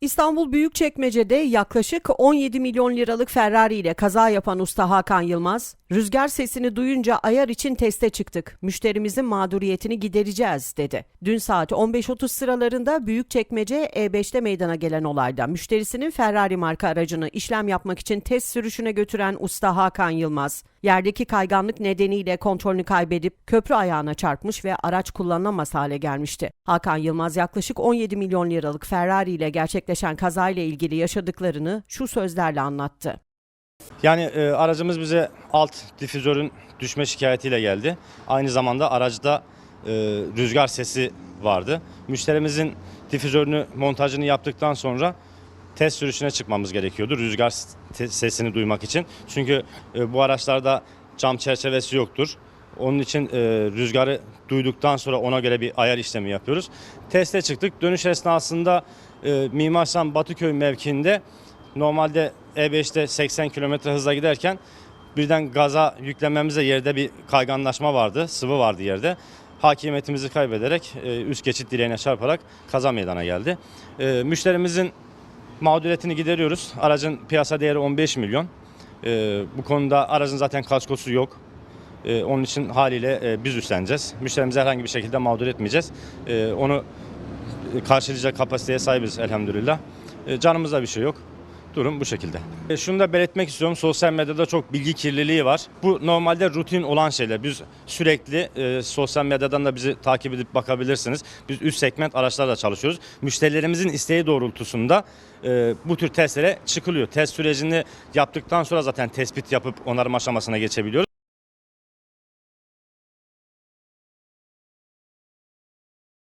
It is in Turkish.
İstanbul Büyükçekmece'de yaklaşık 17 milyon liralık Ferrari ile kaza yapan usta Hakan Yılmaz, rüzgar sesini duyunca ayar için teste çıktık. Müşterimizin mağduriyetini gidereceğiz dedi. Dün saat 15.30 sıralarında Büyükçekmece E5'te meydana gelen olayda müşterisinin Ferrari marka aracını işlem yapmak için test sürüşüne götüren usta Hakan Yılmaz, yerdeki kayganlık nedeniyle kontrolünü kaybedip köprü ayağına çarpmış ve araç kullanılamaz hale gelmişti. Hakan Yılmaz yaklaşık 17 milyon liralık Ferrari ile gerçekleşen kazayla ilgili yaşadıklarını şu sözlerle anlattı. Yani e, aracımız bize alt difüzörün düşme şikayetiyle geldi. Aynı zamanda aracda e, rüzgar sesi vardı. Müşterimizin difüzörünü montajını yaptıktan sonra test sürüşüne çıkmamız gerekiyordu rüzgar sesini duymak için. Çünkü e, bu araçlarda cam çerçevesi yoktur. Onun için e, rüzgarı duyduktan sonra ona göre bir ayar işlemi yapıyoruz. Teste çıktık. Dönüş esnasında e, Mimar Sinan Batıköy mevkiinde normalde E5'te 80 km hızla giderken birden gaza yüklememize yerde bir kayganlaşma vardı, sıvı vardı yerde. Hakimiyetimizi kaybederek e, üst geçit direğine çarparak kaza meydana geldi. Müşterimizin mağduriyetini gideriyoruz. Aracın piyasa değeri 15 milyon. E, Bu konuda aracın zaten kaskosu yok. E, Onun için haliyle e, biz üstleneceğiz. Müşterimizi herhangi bir şekilde mağdur etmeyeceğiz. E, Onu karşılayacak kapasiteye sahibiz elhamdülillah. E, Canımızda bir şey yok. Durum bu şekilde. E, şunu da belirtmek istiyorum. Sosyal medyada çok bilgi kirliliği var. Bu normalde rutin olan şeyler. Biz sürekli e, sosyal medyadan da bizi takip edip bakabilirsiniz. Biz üst segment araçlarla çalışıyoruz. Müşterilerimizin isteği doğrultusunda e, bu tür testlere çıkılıyor. Test sürecini yaptıktan sonra zaten tespit yapıp onarım aşamasına geçebiliyoruz.